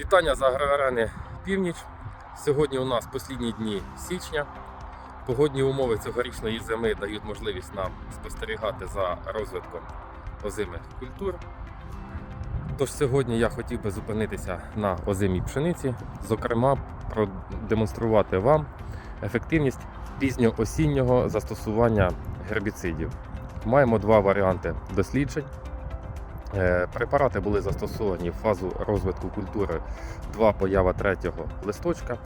Вітання з агроарени Північ. Сьогодні у нас останні дні січня. Погодні умови цьогорічної зими дають можливість нам спостерігати за розвитком озимих культур. Тож сьогодні я хотів би зупинитися на озимій пшениці, зокрема, продемонструвати вам ефективність пізньоосіннього застосування гербіцидів. Маємо два варіанти досліджень. Е, Препарати були застосовані в фазу розвитку культури 2 поява 3 листочка.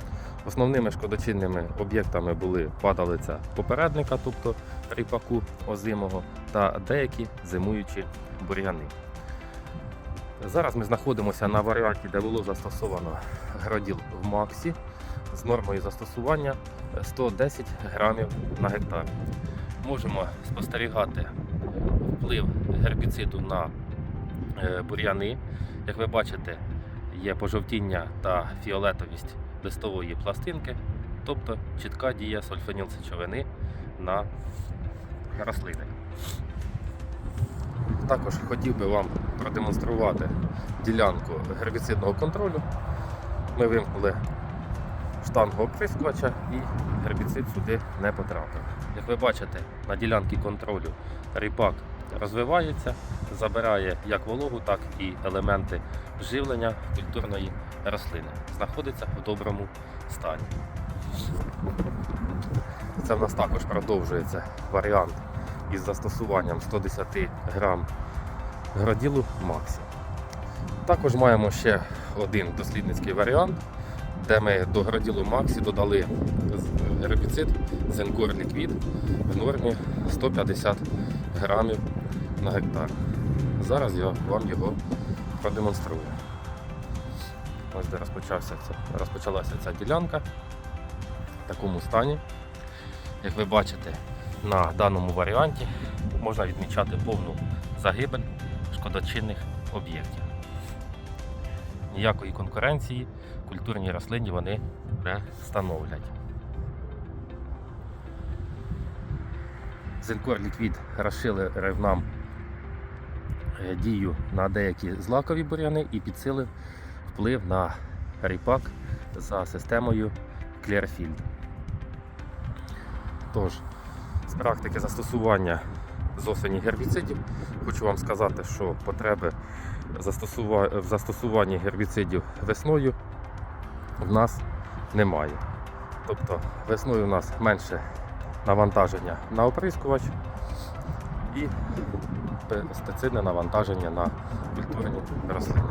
Основними шкодочинними об'єктами були падалиця попередника, тобто ріпаку озимого, та деякі зимуючі бур'яни. Зараз ми знаходимося на варіанті, де було застосовано граділ в Максі з нормою застосування 110 грамів на гектар. Можемо спостерігати вплив гербіциду на бур'яни. Як ви бачите, є пожовтіння та фіолетовість листової пластинки, тобто чітка дія сульфанілсечовини на рослини. Також хотів би вам продемонструвати ділянку гербіцидного контролю. Ми вимкнули штангу оприскувача і гербіцид сюди не потрапив. Як ви бачите, на ділянці контролю ріпак розвивається, забирає як вологу, так і елементи живлення культурної рослини. Знаходиться в доброму стані. Це в нас також продовжується варіант із застосуванням 110 грам граділу Максі. Також маємо ще один дослідницький варіант, де ми до граділу Максі додали гербіцид Зенкор Ліквід в нормі 150 грамів на гектар. Зараз я вам його продемонструю. Ось де розпочався розпочалася ця ділянка в такому стані. Як ви бачите, на даному варіанті можна відмічати повну загибель шкодочинних об'єктів. Ніякої конкуренції культурні рослині вони не становлять. Зенкор ліквід розширив нам е, дію на деякі злакові бур'яни і підсилив вплив на ріпак за системою Clearfield. Тож, з практики застосування з осені гербіцидів, хочу вам сказати, що потреби в застосуванні гербіцидів весною в нас немає. Тобто весною у нас менше навантаження на оприскувач і пестицидне навантаження на культурні рослини.